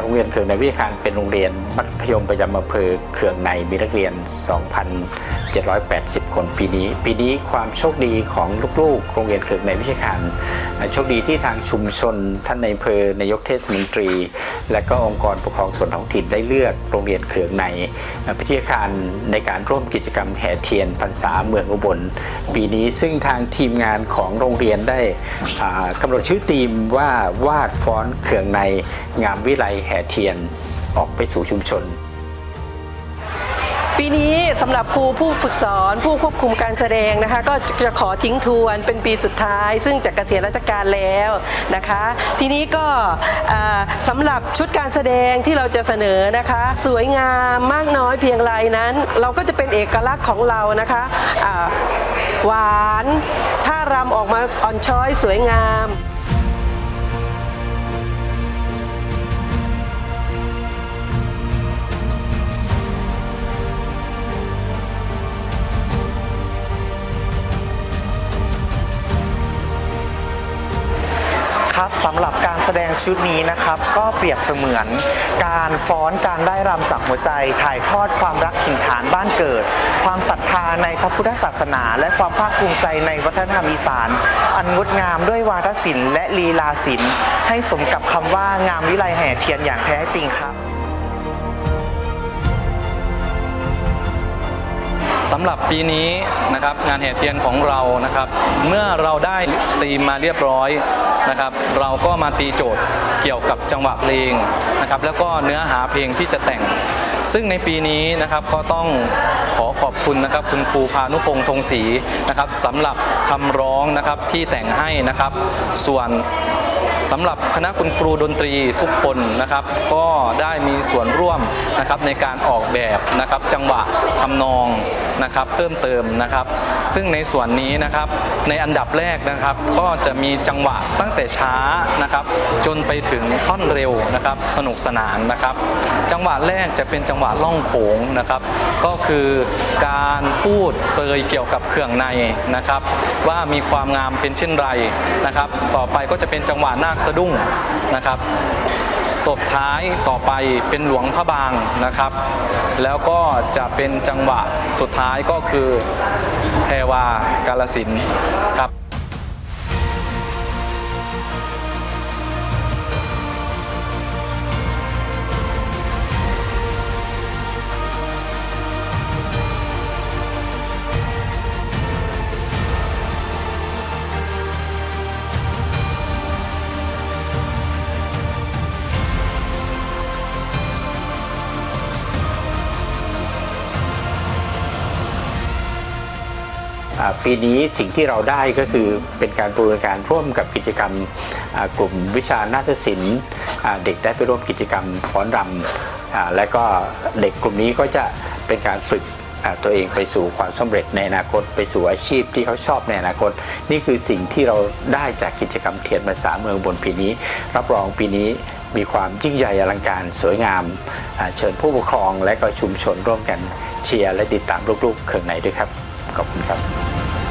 โรงเรียนเขื่องในวิทยาการเป็นโรงเรียนมัธยมประจำอำเภอเขื่องในมีนักเรียน 780 คนปีนี้ ปีนี้ความโชคดีของลูกๆโรงเรียนเขื่อในวิทยาการโชคดีที่ทางชุมชน ท่านในอำเภอนายกเทศมนตรี และก็องค์กรปกครองส่วนท้องถิ่นได้เลือกโรงเรียนเขื่องในอ่าวิทยการในการร่วมกิจกรรมแห่เทียนพรรษาเมืองอุบล ปีนี้ซึ่งทางทีมงานของโรงเรียนได้กำหนดชื่อทีมว่าวาดฟ้อนเขื่องในงามวิไลแห่เทียนออกไปสู่ชุมชน ปีนี้สำหรับครูผู้ฝึกสอนผู้ควบคุมการแสดงนะคะ ก็จะขอทิ้งทวนเป็นปีสุดท้าย ซึ่งจะเกษียณราชการแล้วนะคะ ทีนี้ก็อ่าสำหรับชุดการแสดงที่เราจะเสนอนะคะ สวยงามมากน้อยเพียงไรนั้น เราก็จะเป็นเอกลักษณ์ของเรานะคะหวานท่ารำออกมาอ่อนช้อยสวยงาม ครับสำหรับการแสดงชุดนี้นะครับ ก็เปรียบเสมือนการฟ้อนการได้รำจากหัวใจ ถ่ายทอดความรักถิ่นฐานบ้านเกิด ความศรัทธาในพระพุทธศาสนา และความภาคภูมิใจในวัฒนธรรมอีสาน อันงดงามด้วยวาทศิลป์และลีลาศิลป์ ให้สมกับคำว่างามวิไลแห่เทียนอย่างแท้จริงครับ สำหรับปีนี้นะครับงานแห่เทียนของเรานะครับ เมื่อเราได้ตีมมาเรียบร้อยนะครับ เราก็มาตีโจทย์เกี่ยวกับจังหวะเพลงนะครับ แล้วก็เนื้อหาเพลงที่จะแต่ง ซึ่งในปีนี้นะครับก็ต้องขอขอบคุณนะครับ คุณครูพานุพงษ์ธงศรีนะครับสำหรับคำร้องนะครับที่แต่งให้นะครับ ส่วนสำหรับคณะคุณครูดนตรีทุกคนนะครับ ก็ได้มีส่วนร่วมนะครับในการออกแบบนะครับจังหวะทำนอง นะครับเพิ่มเติมนะครับ ซึ่งในส่วนนี้นะครับในอันดับแรกนะครับ ก็จะมีจังหวะตั้งแต่ช้านะครับ จนไปถึงท่อนเร็วนะครับ สนุกสนานนะครับ จังหวะแรกจะเป็นจังหวะล่องโขงนะครับ ก็คือการพูดเปยเกี่ยวกับเครื่องในนะครับ ว่ามีความงามเป็นเช่นไรนะครับ ต่อไปก็จะเป็นจังหวะนาคสะดุ้งนะครับ ตบท้ายต่อไปเป็นหลวงพระบางนะครับ แล้วก็จะเป็นจังหวะสุดท้ายก็คือแพรวากาลสินครับ ปีนี้สิ่งที่เราได้ก็คือเป็นการบูรณาการร่วมกับกิจกรรมกลุ่มวิชานาฏศิลป์เด็กได้ไปร่วมกิจกรรมฟ้อนรำและก็เด็กกลุ่มนี้ก็จะเป็นการฝึกตัวเองไปสู่ความสำเร็จในอนาคตไปสู่อาชีพที่เขาชอบในอนาคต นี่คือสิ่งที่เราได้จากกิจกรรมเทียนพรรษาเมืองบนปีนี้ รับรองปีนี้มีความยิ่งใหญ่อลังการสวยงาม เชิญผู้ปกครองและก็ชุมชนร่วมกันเชียร์และติดตามลูกๆเขื่องในด้วยครับ ขอบคุณครับ